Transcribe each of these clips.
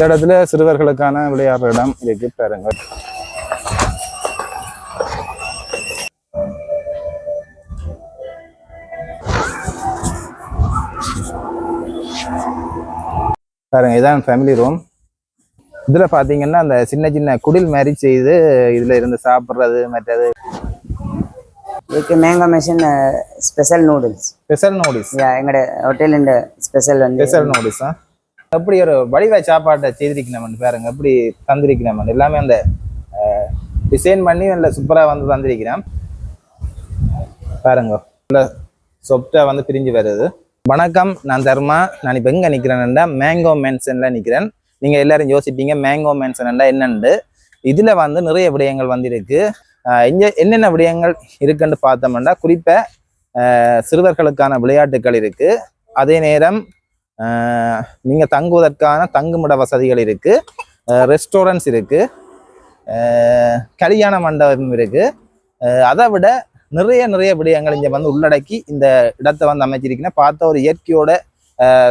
இந்த இடத்துல சிறுவர்களுக்கான விளையாடுற இடம் இருக்கு. பாருங்க பாருங்க இதான் ஃபேமிலி ரூம் இதுல பாத்தீங்கன்னா அந்த சின்ன சின்ன குடில் மாதிரி செய்து இதுல இருந்து சாப்பிடுறது மற்றது. இதுக்கு mango machine special noodles special noodles எங்களோட ஹோட்டலின் ஸ்பெஷல் வந்து ஸ்பெஷல் நூடுல்ஸ் எப்படி ஒரு வடிவ சாப்பாட்டை செய்திருக்கணும் பாருங்க. எப்படி தந்திருக்கணும் எல்லாமே அந்த டிசைன் பண்ணி நல்ல சூப்பராக வந்து தந்திருக்கிறேன். பாருங்க. நல்ல சொப்டா வந்து பிரிஞ்சு வருது. வணக்கம் நான் தர்மா. நான் இப்போ எங்கே நிற்கிறேன்னா மேங்கோ மேன்சனில் நிற்கிறேன் நீங்கள் எல்லாரும் யோசிப்பீங்க மேங்கோ மென்சன்டா என்னென்று இதில் வந்து நிறைய விடயங்கள் வந்து இருக்கு என்னென்ன விடயங்கள் இருக்குன்னு பார்த்தோம்னா குறிப்பாக சிறுவர்களுக்கான விளையாட்டுகள் இருக்குது அதே நேரம் நீங்கள் தங்குவதற்கான தங்குமிட வசதிகள் இருக்குது ரெஸ்டாரண்ட்ஸ் இருக்குது கல்யாண மண்டபம் இருக்குது அதை விட நிறைய நிறைய விடயங்கள் இங்கே வந்து உள்ளடக்கி இந்த இடத்தை வந்து அமைச்சிருக்கீங்கன்னா பார்த்த ஒரு இயற்கையோட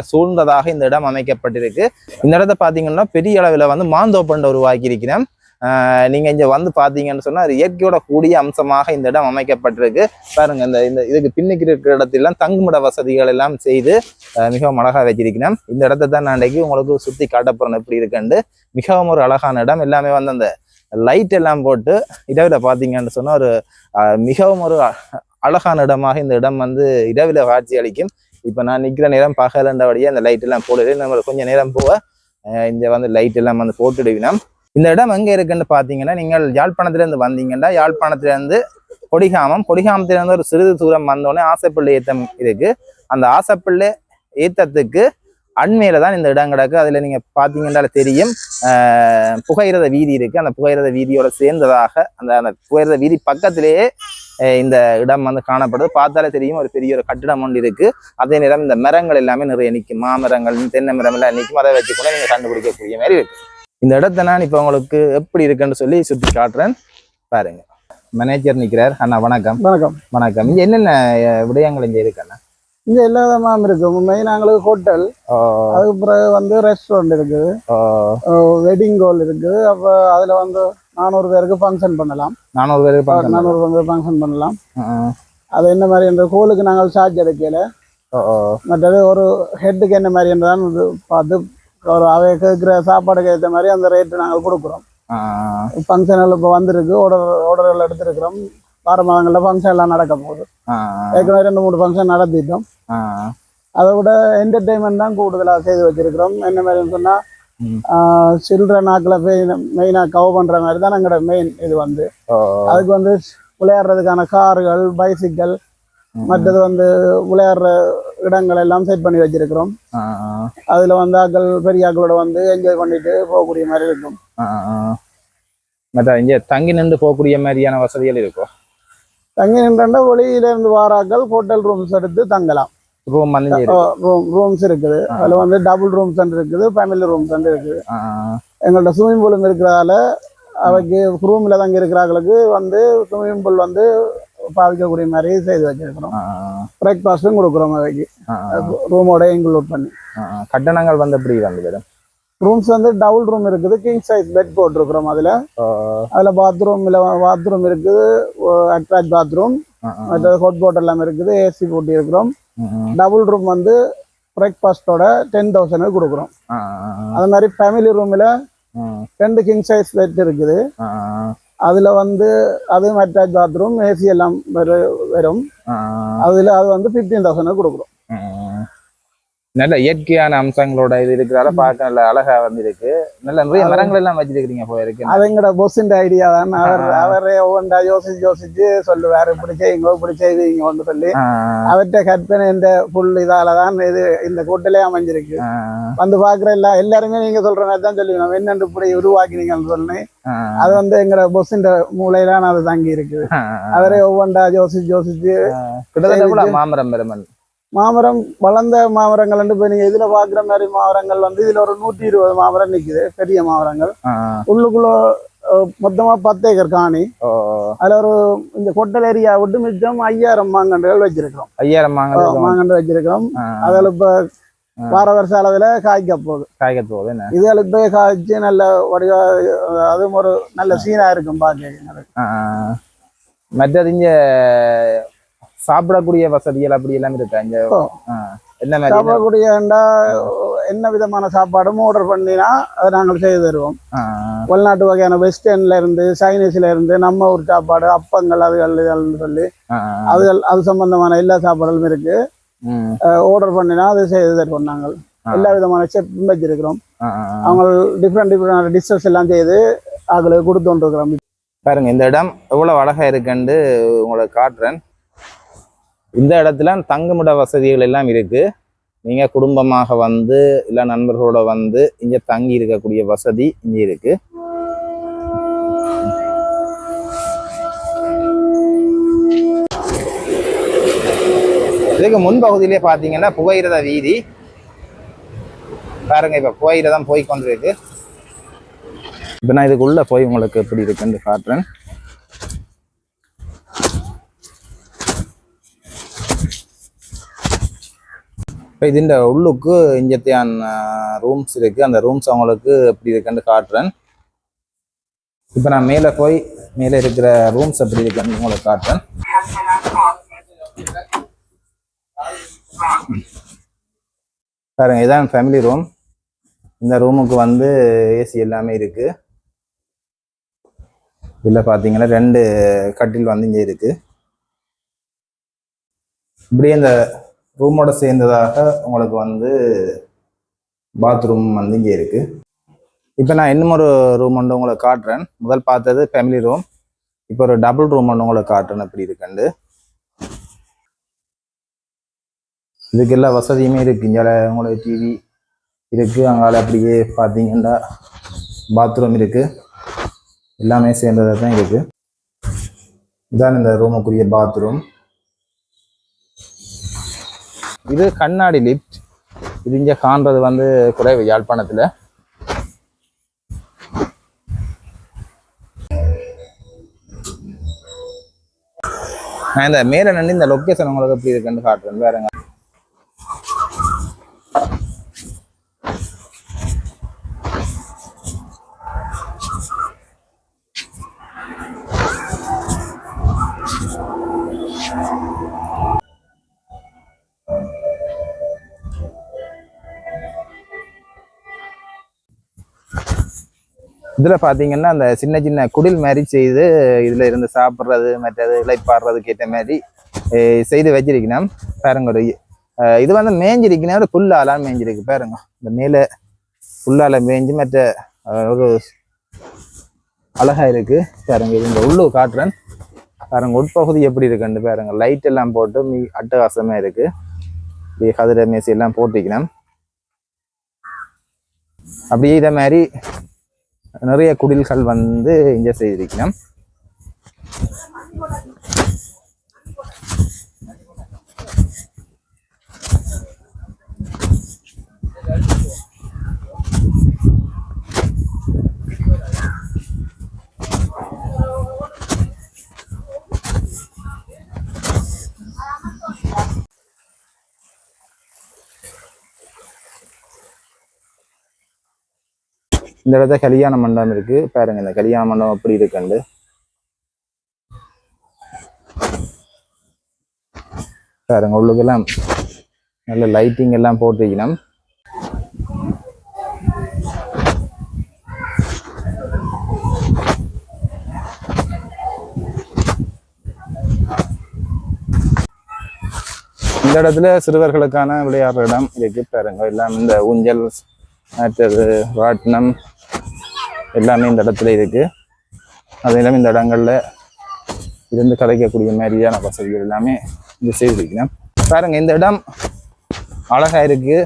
சூழ்ந்ததாக இந்த இடம் அமைக்கப்பட்டிருக்கு. இந்த இடத்த பார்த்தீங்கன்னா பெரிய அளவில் வந்து மாந்தோப்பண்டை உருவாக்கி இருக்கிறேன் நீங்கள் இங்கே வந்து பார்த்தீங்கன்னு சொன்னால் அது இயற்கையோட கூடிய அம்சமாக இந்த இடம் அமைக்கப்பட்டிருக்கு. பாருங்க இந்த இந்த இதுக்கு பின்னுக்கு இருக்கிற இடத்திலாம் தங்குமிட வசதிகள் எல்லாம் செய்து மிகவும் அழகாக வச்சிருக்கிறேன். இந்த இடத்தை தான் நான் இன்றைக்கு உங்களுக்கு சுற்றி காட்ட எப்படி இருக்குன்னு மிகவும் ஒரு அழகான இடம். எல்லாமே வந்து அந்த லைட் எல்லாம் போட்டு இரவில் பார்த்தீங்கன்னு சொன்னால் ஒரு மிகவும் ஒரு அ- அழகான இடமாக இந்த இடம் வந்து இரவில் காட்சி அளிக்கும். இப்போ நான் நிற்கிற நேரம் பகலண்டபடியே அந்த லைட் எல்லாம் போடுது. நம்ம கொஞ்சம் நேரம் போக இந்த வந்து லைட் எல்லாம் வந்து போட்டுடுவினோம். இந்த இடம் எங்கே இருக்குன்னு பார்த்தீங்கன்னா நீங்கள் யாழ்ப்பாணத்துலேருந்து வந்தீங்கன்னா யாழ்ப்பாணத்துல இருந்து கொடிகாமம் கொடிகாமத்திலேருந்து ஒரு சிறிது தூரம் வந்தோடனே ஆசைப்பிள்ளை ஏத்தம் இருக்கு. அந்த ஆசைப்பிள்ளை ஏத்தத்துக்கு அண்மையில தான் இந்த இடம் கிடக்கு. அதுல நீங்க பாத்தீங்கன்னா தெரியும் ஆஹ் புகையிரத வீதி இருக்கு. அந்த புகையிரத வீதியோட சேர்ந்ததாக அந்த அந்த புகையிரத வீதி பக்கத்திலேயே இந்த இடம் வந்து காணப்படுது. பார்த்தாலே தெரியும் ஒரு பெரிய ஒரு கட்டிடம் ஒன்று இருக்கு. அதே நேரம் இந்த மரங்கள் எல்லாமே நிறைய நிற்கும். மாமரங்கள் தென்னை மரம் எல்லாம் நிற்கும். அதை வச்சு கூட நீங்கள் கண்டுபிடிக்கக்கூடிய மாதிரி இருக்குது இந்த இடத்த நான் இப்போ உங்களுக்கு எப்படி இருக்குன்னு சொல்லி சுற்றி காட்டுறேன். பாருங்க. மேனேஜர் நிற்கிறார் அண்ணா வணக்கம். வணக்கம். வணக்கம். இங்க என்னென்ன விடயங்கள் இங்க இருக்கு அண்ணா? இங்க எல்லா விதமாகவும் இருக்கு. மெயின் எங்களுக்கு ஹோட்டல் அதுக்கு பிறகு வந்து ரெஸ்டாரண்ட் இருக்குது. வெட்டிங் ஹால் இருக்குது. அப்போ அதுல வந்து நானூறு பேருக்கு ஃபங்க்ஷன் பண்ணலாம். நானூறு பேர் பார்க்கணும் நானூறு பேருக்கு ஃபங்க்ஷன் பண்ணலாம். அது என்ன மாதிரி இந்த ஹோலுக்கு நாங்கள் சார்ஜ் எடுக்கல. மற்றது ஒரு ஹெட்டுக்கு என்ன மாதிரி என்றதான் பார்த்து ஒரு அவை கேட்குற சாப்பாடுக்கு ஏற்ற மாதிரி அந்த ரேட்டு நாங்கள் கொடுக்குறோம். ஃபங்க்ஷனில் இப்போ வந்திருக்கு. ஆர்டர் ஆர்டர்கள் எடுத்திருக்கிறோம். வார மாதங்களில் ஃபங்க்ஷன் எல்லாம் நடக்க போகுது. ஏற்கனவே ரெண்டு மூணு ஃபங்க்ஷன் நடத்திட்டோம். அதை விட என்டர்டெயின்மெண்ட் தான் கூடுதலாக செய்து வச்சிருக்கிறோம். என்ன மாதிரின்னு சொன்னால். சில்ட்ரன் ஆக்கில் மெயினாக கவர் பண்ணுற மாதிரி தான் எங்களோட மெயின் இது வந்து. அதுக்கு வந்து விளையாடுறதுக்கான கார்கள் பைசிக்கல் மற்றது வந்து விளையாடுற இடங்கள் எல்லாம் செட் பண்ணி வச்சிருக்கிறோம். அதில் வந்து ஆக்கள் பெரிய ஆக்களோட வந்து என்ஜாய் பண்ணிட்டு போகக்கூடிய மாதிரி இருக்கும். மற்ற இங்க தங்கி நின்று போகக்கூடிய மாதிரியான வசதிகள் இருக்கும் தங்கி நின்றா வெளியில இருந்து வாராக்கள் ஹோட்டல் ரூம்ஸ் எடுத்து தங்கலாம். ரூம் வந்து. ரூம் ரூம்ஸ் இருக்குது. அதில் வந்து டபுள் ரூம்ஸ் இருக்குது ஃபேமிலி ரூம்ஸ் இருக்குது. எங்கள்ட்ட ஸ்விம்மிங் பூலும் இருக்கிறதால அவைக்கு ரூமில் தங்கி இருக்கிறாங்களுக்கு வந்து ஸ்விம்மிங் பூல் வந்து பாவிக்கக்கூடிய மாதிரி செய்து வச்சிருக்கிறோம். பிரேக்ஃபாஸ்ட்டும் கொடுக்குறோம் அவைக்கு. ரூமோட இன்க்ளூட் பண்ணி. கட்டணங்கள் வந்து எப்படி வந்து ரூம்ஸ் வந்து டபுள் ரூம் இருக்குது. கிங் சைஸ் பெட் போட்டிருக்கிறோம் அதில். அதில் பாத்ரூம் இல்லை பாத்ரூம் இருக்குது. அட்டாச் பாத்ரூம் மற்றது ஹாட் போட் எல்லாம் இருக்குது. ஏசி போட்டி இருக்கிறோம். டபுள் ரூம் வந்து பிரேக்ஃபாஸ்ட்டோட டென் தௌசண்ட் கொடுக்குறோம். அது மாதிரி ஃபேமிலி ரூமில் ரெண்டு கிங் சைஸ் பெட் இருக்குது. அதில் வந்து அதுவும் அட்டாச் பாத்ரூம் ஏசி எல்லாம் வரு- வரும் அதில் அது வந்து ஃபிஃப்டீன் தௌசண்ட் கொடுக்குறோம். நல்ல இயற்கையான அம்சங்களோட இது இருக்கிறதால பார்க்க நல்ல அழகா வந்து இருக்கு நல்ல நிறைய மரங்கள் எல்லாம் வச்சிருக்கீங்க போல இருக்கு. அது எங்கட பொஸ்ஸின் ஐடியா தான். அவர் அவரே ஒவ்வொன்றா யோசிச்சு யோசிச்சு சொல்லுவார் இப்படி செய்யுங்க இப்படி செய்வீங்கன்னு சொல்லி. ஆ, அவர்கிட்ட கற்பனை இந்த புல் இதால தான் இது இந்த கூட்டிலே அமைஞ்சிருக்கு. வந்து பாக்குற எல்லா எல்லாருமே நீங்க சொல்ற மாதிரி தான் சொல்லுவீங்க என்னென்று இப்படி உருவாக்கினீங்கன்னு சொல்லி. அது வந்து எங்கட பொஸ்ஸின் மூளையில அது தங்கி இருக்குது ஆ, அவரே ஒவ்வொன்றா யோசிச்சு யோசிச்சு கிட்டத்தட்ட கூட மாமரம் பெருமன் மாமரம் வளர்ந்த மாமரங்கள் வந்து இப்ப நீங்க இதுல பாக்குற மாதிரி மாமரங்கள் வந்து இதுல ஒரு நூற்றி இருபது மாமரம் நிக்குது பெரிய மாமரங்கள். உள்ளுக்குள்ள மொத்தமா பத்து ஏக்கர் காணி. அதுல ஒரு இந்த கொட்டல் ஏரியா விட்டு மிச்சம் ஐயாயிரம் மாங்கன்றுகள் வச்சிருக்கிறோம். ஐயாயிரம் மாங்கன்று வச்சிருக்கிறோம். அதில் இப்ப வார வருஷ அளவில் காய்க்க போகுது. காய்க்க போகுது இதுகள் இப்போ காய்ச்சி நல்ல வடிவா அதுவும் ஒரு நல்ல சீனாக இருக்கும் ஆ. மற்றது இங்க சாப்பிடக்கூடிய வசதிகள் அப்படி எல்லாம் இருக்கா இங்க. என்ன மாதிரி என்ன விதமான சாப்பாடும் ஆர்டர் பண்ணினா அதை நாங்கள் செய்து தருவோம் வெளிநாட்டு வகையான வெஸ்டர்ன்ல இருந்து சைனீஸ்ல இருந்து நம்ம ஊர் சாப்பாடு அப்பங்கள் அதுகள் இதுகள்னு சொல்லி. அதுகள் அது சம்பந்தமான எல்லா சாப்பாடுகளும் இருக்கு. ஆர்டர் பண்ணினா அதை செய்து தருவோம் நாங்கள். எல்லா விதமான செஃப்பும் வச்சிருக்கிறோம். அவங்க டிஃப்ரெண்ட் டிஃப்ரெண்ட் டிஷ்ஷஸ் எல்லாம் செய்து அவங்களுக்கு கொடுத்து கொண்டிருக்கிறோம் பாருங்க இந்த இடம் எவ்வளவு அழகா இருக்குன்னு உங்களுக்கு காட்டுறேன் இந்த இடத்துல தங்குமிட வசதிகள் எல்லாம் இருக்கு. நீங்க குடும்பமாக வந்து இல்ல நண்பர்களோட வந்து இங்க தங்கி இருக்கக்கூடிய வசதி இங்க இருக்கு. இதுக்கு முன்பகுதியிலே பாத்தீங்கன்னா புகையிரத வீதி. பாருங்க இப்ப புகையிரதம் போய் கொண்டிருக்கு. இப்ப நான் இதுக்குள்ள போய் உங்களுக்கு எப்படி இருக்குன்னு காட்டுறேன். இப்போ இதுண்ட உள்ளுக்கு இஞ்சத்தியான் ரூம்ஸ் இருக்கு. அந்த ரூம்ஸ் அவங்களுக்கு எப்படி இருக்குன்னு காட்டுறேன். இப்போ நான் மேலே போய் மேலே இருக்கிற ரூம்ஸ் எப்படி இருக்குன்னு உங்களுக்கு காட்டுறேன். பாருங்க இதான் ஃபேமிலி ரூம் இந்த ரூமுக்கு வந்து ஏசி எல்லாமே இருக்கு. இதில் பார்த்தீங்கன்னா ரெண்டு கட்டில் வந்து இங்கே இருக்கு. இப்படியே இந்த ரூமோட சேர்ந்ததாக உங்களுக்கு வந்து பாத்ரூம் வந்து இங்கே இருக்கு. இப்போ நான் இன்னும் ஒரு ரூம் ஒன்று உங்களுக்கு காட்டுறேன். முதல் பார்த்தது ஃபேமிலி ரூம் இப்போ ஒரு டபுள் ரூம் ஒன்று உங்களுக்கு காட்டுறேன். எப்படி இருக்குண்டு? இதுக்கு எல்லா வசதியுமே இருக்கு. இங்கே உங்களுக்கு டிவி இருக்கு. அங்கால அப்படியே பார்த்தீங்கன்னா பாத்ரூம் இருக்கு. எல்லாமே சேர்ந்ததாக தான் இருக்கு. இதான் இந்த ரூமுக்குரிய பாத்ரூம் இது கண்ணாடி லிப்ட் இது இங்கே காண்றது வந்து குறைவு யாழ்ப்பாணத்தில். நான் இந்த மேலே நின்று இந்த லொக்கேஷன் உங்களுக்கு எப்படி இருக்குன்னு காட்டுறேன். வேறங்க. இதில் பார்த்தீங்கன்னா அந்த சின்ன சின்ன குடில் மாதிரி செய்து இதில் இருந்து சாப்பிட்றது மற்றது இலைப்பாடுறதுக்கு ஏற்ற மாதிரி செய்து வச்சிருக்கணும். பாருங்க ஒரு இது வந்து மேய்ஞ்சிருக்கணும் ஒரு புல்லாலாம் மேய்ஞ்சிருக்கு பாருங்க இந்த மேலே புல்லால மேய்ஞ்சி மற்ற ஒரு அழகா இருக்கு. பாருங்க இது இந்த உள்ளூர் காட்டுறேன். பாருங்க உட்பகுதி எப்படி இருக்குன்னு பாருங்க. லைட் எல்லாம் போட்டு மீ அட்டகாசமாக இருக்கு. இப்படி கதிர மேசி எல்லாம் போட்டிக்கணும் அப்படியே இதை மாதிரி நிறைய குடில்கள் வந்து இங்கே செய்திருக்கணும் இந்த இடத்துல கல்யாண மண்டபம் இருக்கு. பாருங்க இந்த கல்யாண மண்டபம் எப்படி இருக்குண்டு பாருங்க உள்ளுக்கெல்லாம் நல்ல லைட்டிங் எல்லாம் போட்டிருக்கணும். இந்த இடத்துல சிறுவர்களுக்கான விளையாடுற இடம் இருக்கு. பாருங்க எல்லாம் இந்த ஊஞ்சல் மற்றது ராட்டினம் எல்லாமே இந்த இடத்துல இருக்கு. அது எல்லாமே இந்த இடங்கள்ல இருந்து கலைக்கக்கூடிய மாதிரியான வசதிகள் எல்லாமே இது செய்திருக்கிறேன். பாருங்க இந்த இடம் அழகா இருக்கு.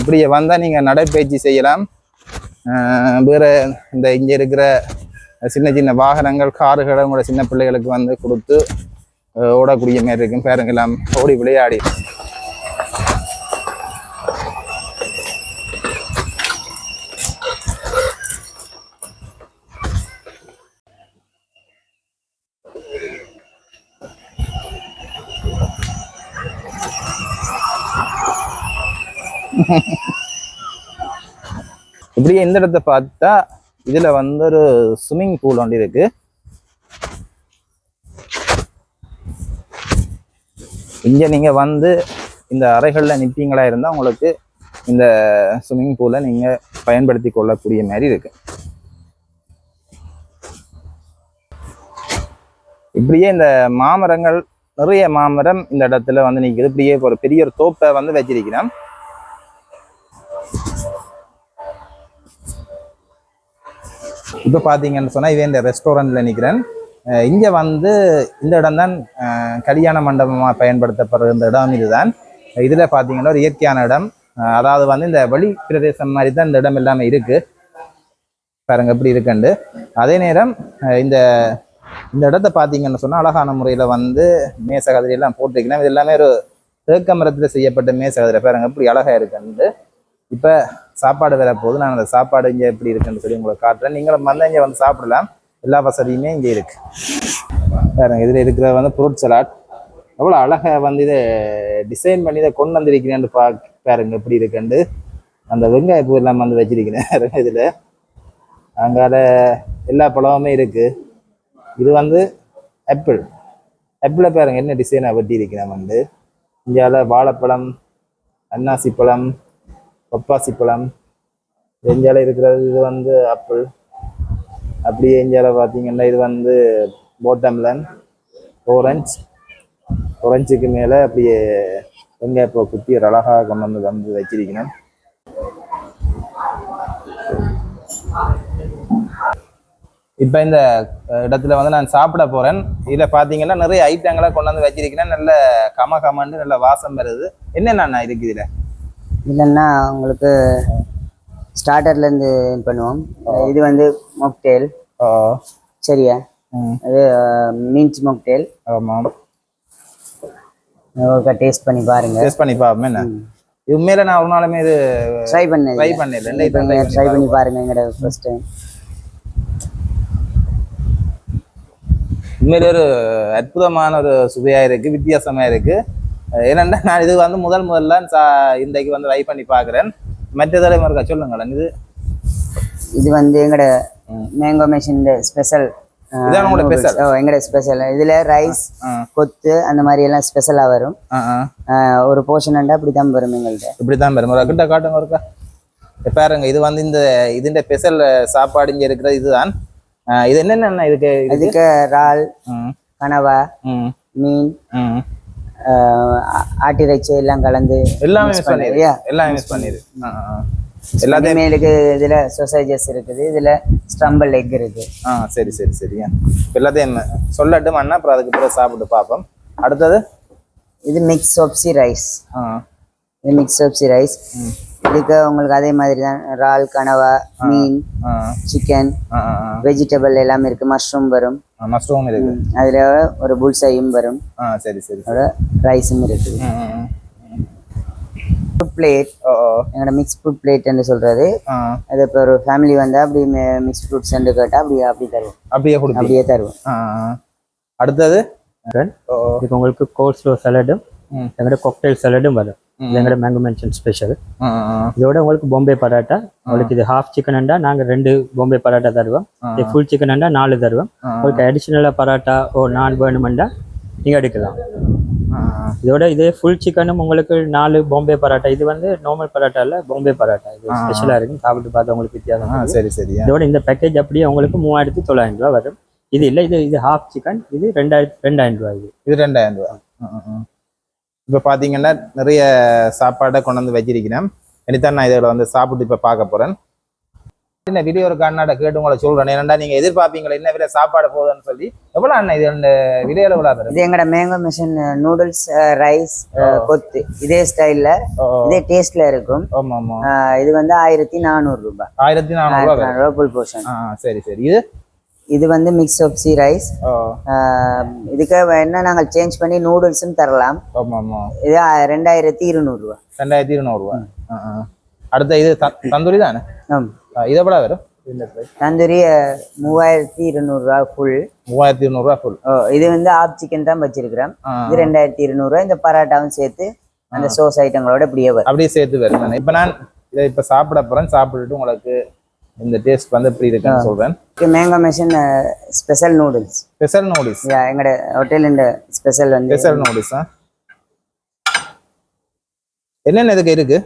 இப்படியே வந்தா நீங்க நடைப்பயிற்சி செய்யலாம். வேறு வேற இந்த இங்க இருக்கிற சின்ன சின்ன வாகனங்கள் காருகளை உங்களோட சின்ன பிள்ளைகளுக்கு வந்து கொடுத்து ஓடக்கூடிய மாதிரி இருக்கும். பேருங்கெல்லாம் ஓடி விளையாடி. இப்படியே இந்த இடத்த பார்த்தா இதுல வந்து ஒரு ஸ்விம்மிங் பூல் ஒன்று இருக்கு. இங்க நீங்க வந்து இந்த அறைகள்ல நிப்பீங்களா இருந்தா உங்களுக்கு இந்த ஸ்விம்மிங் பூலை நீங்க பயன்படுத்தி கொள்ளக்கூடிய மாதிரி இருக்கு. இப்படியே இந்த மாமரங்கள் நிறைய மாமரம் இந்த இடத்துல வந்து நிக்குது. இப்படியே ஒரு பெரிய ஒரு தோப்பை வந்து வச்சிருக்கிறேன் இப்போ பார்த்தீங்கன்னு சொன்னால் இவன் இந்த ரெஸ்டாரண்ட்டில் நிற்கிறேன் இங்கே வந்து இந்த இடம்தான் தான் கல்யாண மண்டபமாக பயன்படுத்தப்படுற இந்த இடம் இதுதான். இதில் பார்த்தீங்கன்னா ஒரு இயற்கையான இடம். அதாவது வந்து இந்த வெளி பிரதேசம் மாதிரி தான் இந்த இடம் எல்லாமே இருக்குது பாருங்க எப்படி இருக்குண்டு. அதே நேரம் இந்த இந்த இடத்த பார்த்தீங்கன்னு சொன்னால் அழகான முறையில் வந்து மேசகதிரியெல்லாம் போட்டிருக்கணும் இது எல்லாமே ஒரு தேக்க மரத்தில் செய்யப்பட்ட மேசகதிரை. பாருங்க எப்படி அழகாக இருக்குண்டு. இப்போ சாப்பாடு வேற போகுது. நான் அந்த சாப்பாடு இங்கே எப்படி இருக்குன்னு சொல்லி உங்களுக்கு காட்டுறேன். நீங்களும் வந்து இங்கே வந்து சாப்பிடலாம். எல்லா வசதியுமே இங்கே இருக்கு. பாருங்க இதில் இருக்கிற வந்து ஃப்ரூட் சலாட் எவ்வளோ அழகாக வந்து இதை டிசைன் பண்ணி இதை கொண்டு வந்திருக்கிறேன்னு பா பாருங்க எப்படி இருக்குண்டு. அந்த வெங்காய பூ எல்லாம் வந்து வச்சிருக்கிறேன். இதில். அங்கால எல்லா பழமுமே இருக்கு. இது வந்து ஆப்பிள் ஆப்பிளை பாருங்க என்ன டிசைனாக வெட்டி இருக்கிறேன் வந்து. இந்தியாவில் வாழைப்பழம் அன்னாசி பழம் பப்பாசி பழம் எஞ்சால இருக்கிறது இது வந்து ஆப்பிள் அப்படியே எஞ்சால பார்த்தீங்கன்னா இது வந்து போட்டம்லன் ஓரஞ்ச் ஓரஞ்சுக்கு மேலே அப்படியே வெங்காயப்பூ குத்தி ஒரு அழகாக கொண்டு வந்து வந்து வச்சிருக்கணும். இப்போ இந்த இடத்துல வந்து நான் சாப்பிட போகிறேன் இதில் பார்த்தீங்கன்னா நிறைய ஐட்டங்களாக கொண்டு வந்து வச்சிருக்கிறேன் நல்ல கம கமண்டு நல்ல வாசம் வருது. என்னென்ன இருக்குது இதில்? இல்லைன்னா உங்களுக்கு ஸ்டார்டர்ல இருந்து பண்ணுவோம். இது வந்து மொக்டேல் சரியா? அது மீன்ஸ் மொக்டேல் ஆமாம் ஒருக்கா டேஸ்ட் பண்ணி பாருங்க. டேஸ்ட் பண்ணி பார்ப்போம் என்ன? இது உண்மையில நான் ஒரு நாளுமே இது ட்ரை பண்ணு ட்ரை பண்ணல ரெண்டு ஐட்டம் ட்ரை பண்ணி பாருங்க எங்கட ஃபர்ஸ்ட் டைம் உண்மையிலே ஒரு அற்புதமான ஒரு சுவையா இருக்கு வித்தியாசமா இருக்கு. அஹ் ஏனென்றா நான் இது வந்து முதல் முதல்ல சா இன்றைக்கு வந்து ட்ரை பண்ணி பார்க்குறேன். மற்ற இருக்கா? சொல்லுங்களேன் இது. இது வந்து எங்கட மேங்கோ மெஷின் ஸ்பெஷல் இதான் உங்களோட special? ஓ எங்கட ஸ்பெஷல் இதுல ரைஸ் கொத்து அந்த மாதிரி எல்லாம் ஸ்பெஷலா வரும். ஒரு போர்ஷன் அப்படி தான் வரும் எங்கள்கிட்ட இப்படித்தான் பெரும் ஒரு கிட்ட காட்டுங்க ஒருக்கா. பாருங்க இது வந்து இந்த இதுன்ற ஸ்பெஷல் சாப்பாடு இங்க இருக்கிறது இதுதான். இது என்னென்ன இதுக்கு இதுக்கு? இறால் கனவா மீன் ஆட்டிறைச்சி எல்லாம் கலந்து எல்லாமே பண்ணிடு Yeah. எல்லாமே ஆ, ஆ. எல்லாத்தையும் மேலுக்கு இதுல சொசைஜஸ் இருக்குது. இதுல ஸ்டம்பிள் எக் இருக்கு. ஆ சரி சரி சரி. எல்லாத்தையும் சொல்லட்டும் அண்ணா. அப்புறம் அதுக்கு பிறகு சாப்பிட்டு பார்ப்போம். அடுத்தது? இது மிக்ஸ் ஒப்சி ரைஸ் ஆ. இது மிக்ஸ் ஒப்சி ரைஸ் இதுக்கு உங்களுக்கு அதே மாதிரி தான். இறால் கனவா மீன் சிக்கன் வெஜிடபிள் எல்லாம் இருக்கு. மஷ்ரூம் வரும். மஷ்ரூம் இருக்கு. அதுல ஒரு புல்சையும் வரும். சரி சரி ரைஸும். ஃபுட் பிளேட் எங்களோட மிக்ஸ் ஃபுட் பிளேட்னு சொல்றது. ஆ. அது இப்போ ஒரு ஃபேமிலி வந்தா அப்படி மிக்ஸ் ஃப்ரூட்ஸ் கேட்டால் அப்படி அப்படி தருவோம். அப்படியே கொடுப்பீங்க? அப்படியே தருவோம். அடுத்தது. இதுக்கு உங்களுக்கு கோல்ஸ்லோ சலடும். எங்களோட கொக்டைல் சலடும் வரும். எங்களோட மேங்கோ மென்ஷன் ஸ்பெஷல். இதோட உங்களுக்கு பாம்பே பரோட்டா உங்களுக்கு இது ஹாஃப் சிக்கன்டா நாங்க ரெண்டு பாம்பே பரோட்டா தருவோம். இது ஃபுல் சிக்கன்டா நாலு தருவோம். உங்களுக்கு அடிஷனலா பரோட்டா ஓ நான் வேணுமெண்டா நீங்க எடுக்கலாம். இதோட இதே ஃபுல் சிக்கனும் உங்களுக்கு நாலு பாம்பே பரோட்டா. இது வந்து நார்மல் பரோட்டா இல்ல பாம்பே பரோட்டா. இது ஸ்பெஷலா இருக்கும் சாப்பிட்டு பார்த்தா உங்களுக்கு வித்தியாசம். சரி சரி. இதோட இந்த பேக்கேஜ் அப்படியே உங்களுக்கு மூவாயிரத்தி தொள்ளாயிரம் ரூபாய் வரும். இது இல்ல இது இது ஹாஃப் சிக்கன் இது ரெண்டாயிரத்தி ரெண்டாயிரம் ரூபாய் இது. இது ரெண்டாயிரம் ரூபா இப்போ பார்த்தீங்கன்னா நிறைய சாப்பாடை கொண்டு வந்து வச்சிருக்கிறேன். இனித்தான் நான் இதில் வந்து சாப்பிட்டு இப்போ பார்க்க போறேன். என்ன வீடியோ ஒரு அண்ணாட கேட்டு உங்களை சொல்றேன். ஏன்னா நீங்க எதிர்பார்ப்பீங்களா? என்ன விலை சாப்பாடு போகுதுன்னு சொல்லி. எவ்வளவு அண்ணா இது இந்த வீடியோல எவ்வளவு வரும் இது எங்கட மேங்கோ மிஷின் நூடுல்ஸ் ரைஸ் கொத்து. இதே ஸ்டைல்ல. இதே டேஸ்ட்ல இருக்கும். இது வந்து ஆயிரத்தி நானூறு ரூபாய். ஆயிரத்தி நானூறு ரூபா வரும் நானூறு ஃபுல் போர்ஷன் சரி சரி. இது இது வந்து மிக்ஸ் ஒப்சி ரைஸ் இதுக்கு என்ன நாங்கள் சேஞ்ச் பண்ணி நூடுல்ஸும் தரலாம். ஆமா ஆமா இது ரெண்டாயிரத்தி இருநூறு ரூபாய் ரெண்டாயிரத்தி இருநூறு ரூபா ஆ, ஆ. அடுத்த இது தந்தூரி தானே? இது எவ்வளவு வரும்? தந்தூரி மூவாயிரத்தி இருநூறு ரூபா ஃபுல் மூவாயிரத்தி இருநூறு ரூபா ஃபுல் இது வந்து ஆப் சிக்கன் தான் வச்சிருக்கிறோம். இது ரெண்டாயிரத்தி இருநூறுவா. இந்த பரோட்டாவும் சேர்த்து அந்த சோஸ் ஐட்டங்களோட இப்படியே வரும். அப்படியே சேர்த்து வரும் இப்போ நான் இதை இப்போ சாப்பிட போறேன். சாப்பிட்டுட்டு உங்களுக்கு இந்த டேஸ்ட் வந்து எப்படி இருக்குன்னு சொல்றேன். Mango machine special noodles special noodles எங்களோட ஹோட்டலின் ஸ்பெஷல் வந்து ஸ்பெஷல் நூடுல்ஸ் என்னென்ன இதுக்கு இருக்கு?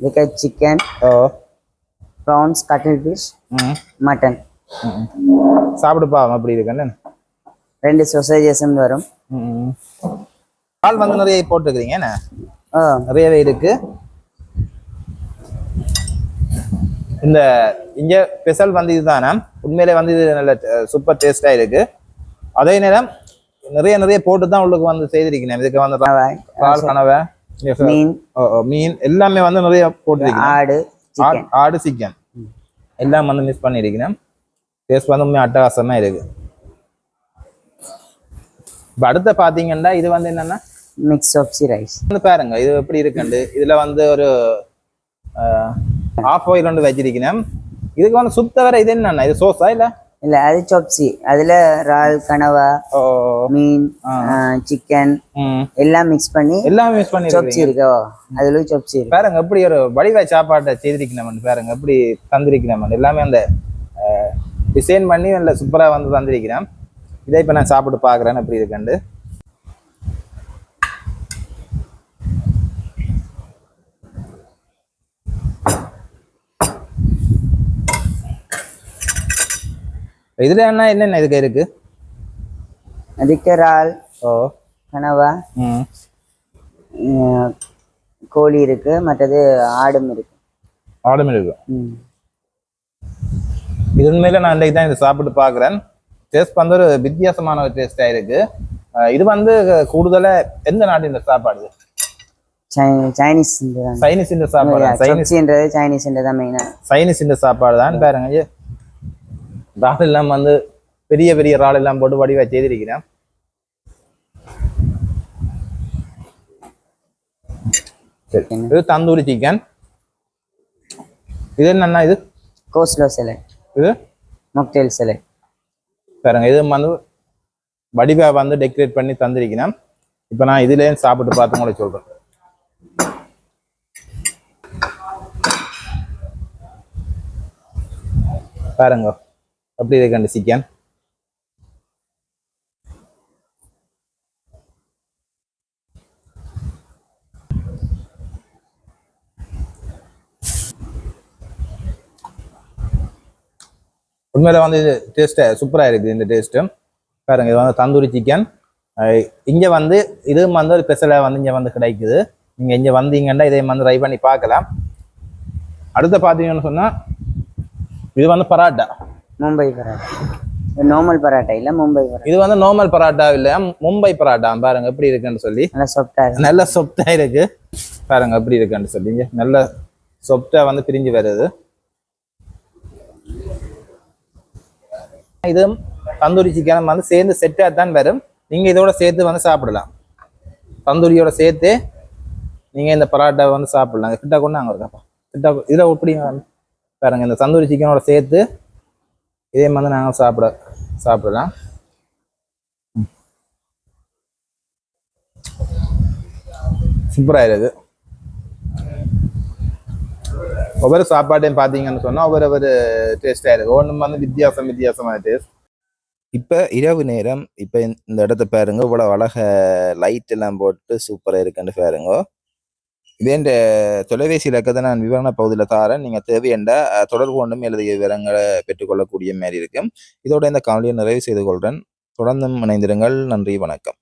இதுக்கு சிக்கன் ஓ. Prawns cuttle fish mutton. சாப்பிடுப்பா அப்படி இருக்குன்னு? ரெண்டு சொசேஜஸும் வரும். பால் வந்து நிறைய போட்டுருக்கிறீங்க என்ன? நிறையவே இருக்கு. இந்த இங்க ஸ்பெஷல் வந்து இதுதானே உண்மையிலே வந்து இது நல்ல சூப்பர் டேஸ்டா இருக்கு. அதே நேரம் நிறைய நிறைய போட்டு தான் உள்ளுக்கு வந்து செய்திருக்கேன் இதுக்கு வந்து பால் கனவை மீன். மீன். எல்லாமே வந்து நிறைய போட்டுருக்கேன் ஆடு ஆடு சிக்கன் எல்லாம் வந்து மிஸ் பண்ணியிருக்கிறேன் டேஸ்ட் வந்து உண்மையாக அட்டகாசமா இருக்கு. இப்போ அடுத்த பாத்தீங்கன்னா இது வந்து என்னன்னா? மிக்ஸ் ஆஃப் ரைஸ் வந்து பாருங்க இது எப்படி இருக்குண்டு? இதுல வந்து ஒரு ஆஃப் ஆயில் ஒன்று வச்சிருக்கிறேன் இதுக்கு வந்து சுத்த வர இது என்னண்ணா இது சோஸா இல்ல? இல்ல அது சொப்சி அதுல இறால் கனவா மீன் சிக்கன் எல்லாம் மிக்ஸ் பண்ணி எல்லாமே மிஸ் சொப்சி பண்ணிருக்கீங்க இருக்கு? அதுல சொப்சி இருக்கு. பாருங்க எப்படி ஒரு வடிவ சாப்பாட்டை செய்திருக்கணும் பாருங்க எப்படி தந்திருக்கணும் எல்லாமே அந்த டிசைன் பண்ணி நல்ல சூப்பரா வந்து தந்திருக்கிறேன். இதை இப்ப நான் சாப்பிட்டு பாக்குறேன் எப்படி இருக்குண்டு இதுல என்ன என்னென்ன இதுக்கு இருக்கு? அதுக்கு இறால் ஓ. கனவா கோழி இருக்கு மற்றது ஆடும் இருக்கு. ஆடும் இருக்கு. இது உண்மையில நான் இன்றைக்கு தான் இதை சாப்பிட்டு பார்க்குறேன். டேஸ்ட் வந்து ஒரு வித்தியாசமான ஒரு டேஸ்டாக இருக்கு. இது வந்து கூடுதலா எந்த நாட்டு இந்த சாப்பாடு சைனீஸ் சைனீஸ் சாப்பாடு. சைனீஸ். சைனீஸ் தான் மெயினா சைனீஸ் இந்த சாப்பாடு தான் பாருங்க. இறால் எல்லாம் வந்து பெரிய பெரிய இறால் எல்லாம் போட்டு வடிவா செய்திருக்கிறேன். இது தந்தூரி சிக்கன் இது என்னன்னா இது? கோஸ்லோ செலட் இது? மொக்டேல் செலட் பாருங்க இது வந்து வடிவா வந்து டெக்கரேட் பண்ணி தந்திருக்கிறேன். இப்போ நான் இதுலேயே சாப்பிட்டு பார்த்து உங்களுக்கு சொல்றேன். பாருங்க. எப்படி இருக்கு அந்த சிக்கன்? உண்மையில வந்து இது டேஸ்ட்டு சூப்பராக இருக்குது இந்த டேஸ்ட்டு பாருங்க இது வந்து தந்தூரி சிக்கன். இங்கே வந்து இதுவும் வந்து ஒரு ஸ்பெஷலாக வந்து இங்கே வந்து கிடைக்குது. நீங்கள் இங்கே வந்தீங்கன்னா இதை வந்து ட்ரை பண்ணி பார்க்கலாம். அடுத்து பார்த்தீங்கன்னு சொன்னால் இது வந்து பராட்டா. மும்பை பராட்டா. நார்மல் பராட்டா இல்ல மும்பை பராட்டா. இது வந்து நார்மல் பராட்டா இல்லை மும்பை பராட்டா. பாருங்க எப்படி இருக்குன்னு சொல்லி. நல்லா இருக்கு. நல்ல சொப்டா இருக்கு. பாருங்க எப்படி இருக்குன்னு சொல்லி நல்ல சொப்டா வந்து பிரிஞ்சு வருது. இது தந்தூரி சிக்கன் வந்து சேர்ந்து செட்டாக தான் வரும். நீங்க இதோட சேர்த்து வந்து சாப்பிடலாம். தந்தூரியோட சேர்த்து நீங்க இந்த பரோட்டா வந்து சாப்பிடலாம். கிட்ட கொண்டு அங்கே இருக்கப்பா கிட்ட இதில் எப்படி பாருங்க இந்த தந்தூரி சிக்கனோட சேர்த்து இதே மாதிரி நாங்கள் சாப்பிட சாப்பிடலாம். சூப்பராக இருக்கு ஒவ்வொரு சாப்பாட்டையும் பார்த்தீங்கன்னு சொன்னால் ஒவ்வொரு ஒவ்வொரு டேஸ்டாக இருக்கு. ஒன்றும் வந்து வித்தியாசம் வித்தியாசமான டேஸ்ட் இப்போ இரவு நேரம் இப்போ இந்த இடத்த பாருங்க. இவ்வளோ அழக லைட் எல்லாம் போட்டு சூப்பராக இருக்குன்னு பாருங்க. இதேண்ட தொலைபேசி இலக்கத்தை நான் விவரண பகுதியில் தாரேன். நீங்கள் தேவையண்டா தொடர்பு கொண்டும் எழுதிய விவரங்களை பெற்றுக்கொள்ளக்கூடிய மாதிரி இருக்கும் இதோட இந்த காலையை நிறைவு செய்து கொள்கிறேன் தொடர்ந்தும் இணைந்திருங்கள். நன்றி வணக்கம்.